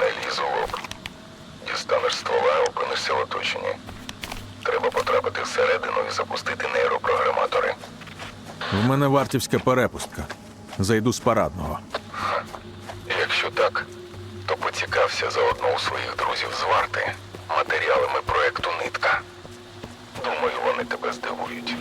Не лізь лоб. Дістанеш ствола, опинишся в оточенні. Треба потрапити всередину і запустити нейропрограматори. В мене вартівська перепустка. Зайду з парадного. Якщо так, то поцікався заодно у своїх друзів з варти матеріалами проекту Нитка. Думаю, вони тебе здивують.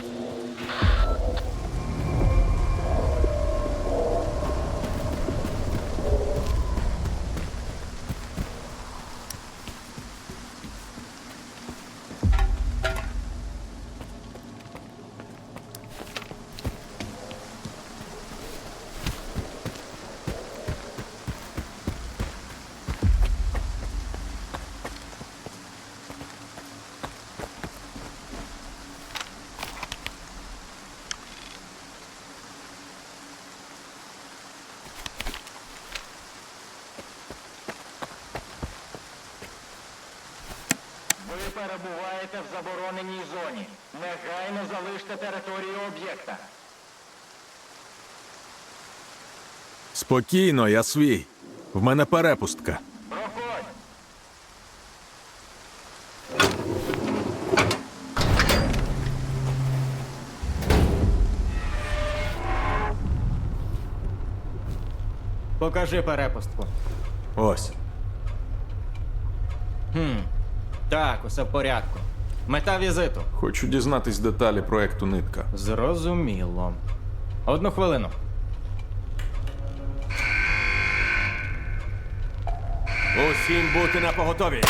Забороненій зоні. Негайно залиште територію об'єкта. Спокійно, я свій. В мене перепустка. Проходь! Покажи перепустку. Ось. Так, усе в порядку. Мета візиту. Хочу дізнатись деталі проекту Нитка. Зрозуміло. Одну хвилину. Усім бути на поготові.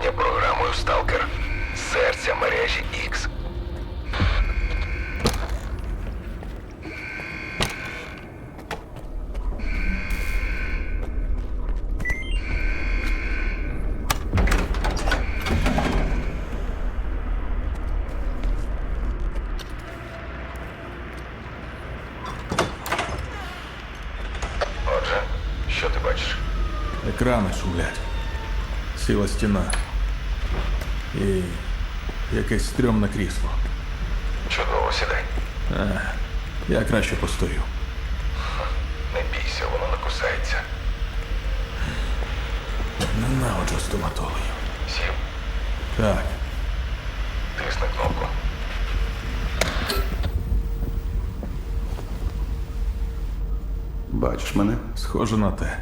керування програмою Сталкер, серця мережі X. Отже, що ти бачиш? Екрани шумлять. Сіла стіна. І якесь стрьомне крісло. Чудово, сідай. Я краще постою. Не бійся, воно не кусається. Ненавиджу стоматологів. Сів, Так, тисни кнопку. Бачиш мене? схоже на те.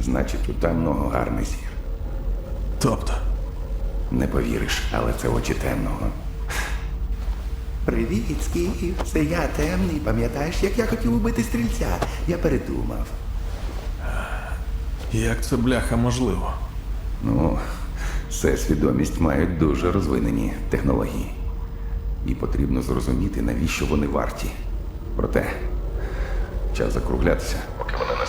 Значить, у темного гарний зір. Тобто, Не повіриш, але це очі темного. Привіт, Скіф. Це я темний. Пам'ятаєш, як я хотів убити стрільця? Я передумав. як це бляха можливо? Ну, все свідомість мають дуже розвинені технології. І потрібно зрозуміти, навіщо вони варті. Проте, час закруглятися. Поки вони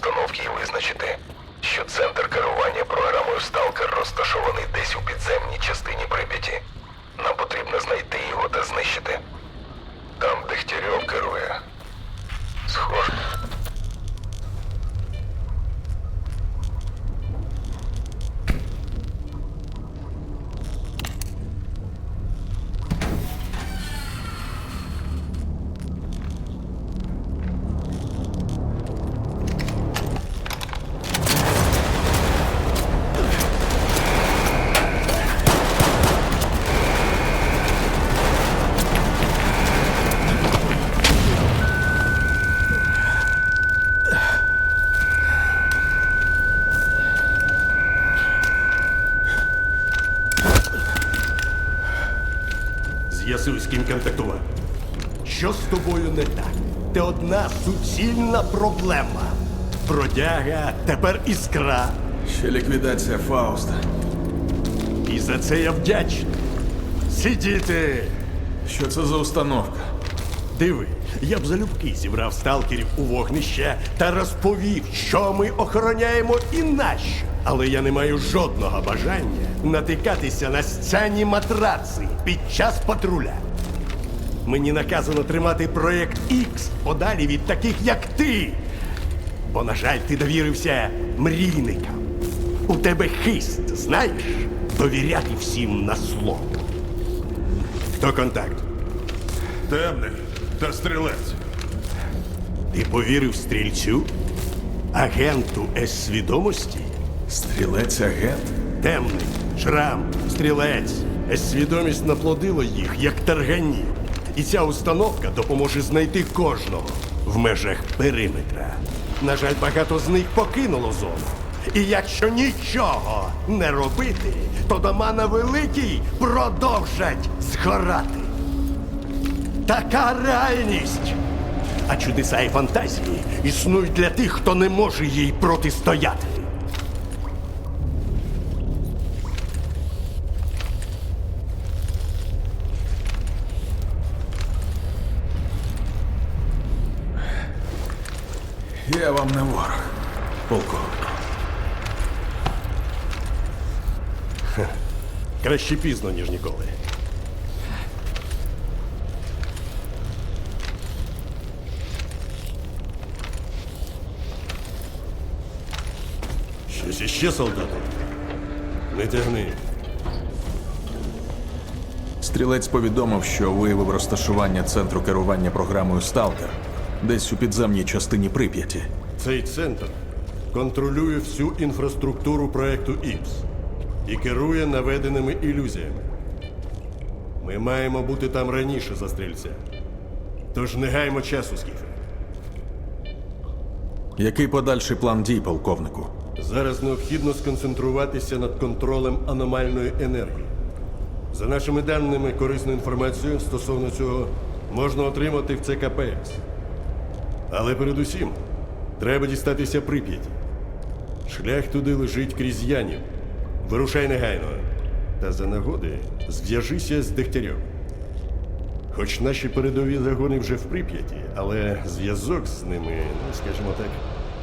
сигнал установки і визначити, що центр керування програмою Сталкер розташований десь у підземній частині Прип'яті. Нам потрібно знайти його та знищити. Там Дегтярьов керує. Схоже. Ким контактував. Що з тобою не так? Ти одна суцільна проблема. Бродяга, тепер іскра. Ще ліквідація Фауста. І за це я вдячний. Сидіти! Що це за установка? Диви, я б залюбки зібрав сталкерів у вогнище та розповів, що ми охороняємо і нащо. Але я не маю жодного бажання натикатися на сцяні матраци під час патруля. Мені наказано тримати проєкт X подалі від таких, як ти. Бо, на жаль, ти довірився мрійникам. У тебе хист, знаєш, довіряти всім на слово. Хто контакт? Темний та стрілець. Ти повірив стрільцю? Агенту С-свідомості? Стрілець агент? Темний, шрам, стрілець. С-свідомість наплодило їх, як таргані. І ця установка допоможе знайти кожного в межах периметра. На жаль, багато з них покинуло зону. І якщо нічого не робити, то дома на великій продовжать згорати. Така реальність. А чудеса і фантазії існують для тих, хто не може їй протистояти. Я вам не ворог, полковник. Краще пізно, ніж ніколи. Щось іще, солдати? Не тягни. Стрілець повідомив, що виявив розташування центру керування програмою Сталкер десь у підземній частині Прип'яті. Цей центр контролює всю інфраструктуру проекту ІПС і керує наведеними ілюзіями. Ми маємо бути там раніше за стрільця. Тож не гаймо часу, Скіфе. Який подальший план дій, полковнику? Зараз необхідно сконцентруватися над контролем аномальної енергії. За нашими даними, корисну інформацію стосовно цього можна отримати в ЦКПС. Але передусім треба дістатися Прип'яті. Шлях туди лежить крізь Янів. Вирушай негайно. Та за нагоди зв'яжися з Дегтярем. Хоч наші передові загони вже в Прип'яті, але зв'язок з ними, ну скажімо так,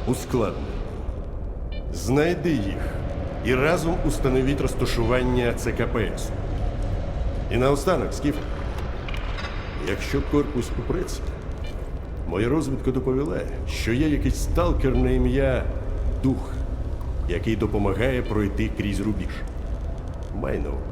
ускладнений. Знайди їх і разом установіть розташування ЦКПС. І наостанок, Скіфе, якщо корпус упреться, моя розвідка доповіла, що є якийсь сталкер на ім'я Дух, який допомагає пройти крізь рубіж. Май на увазі.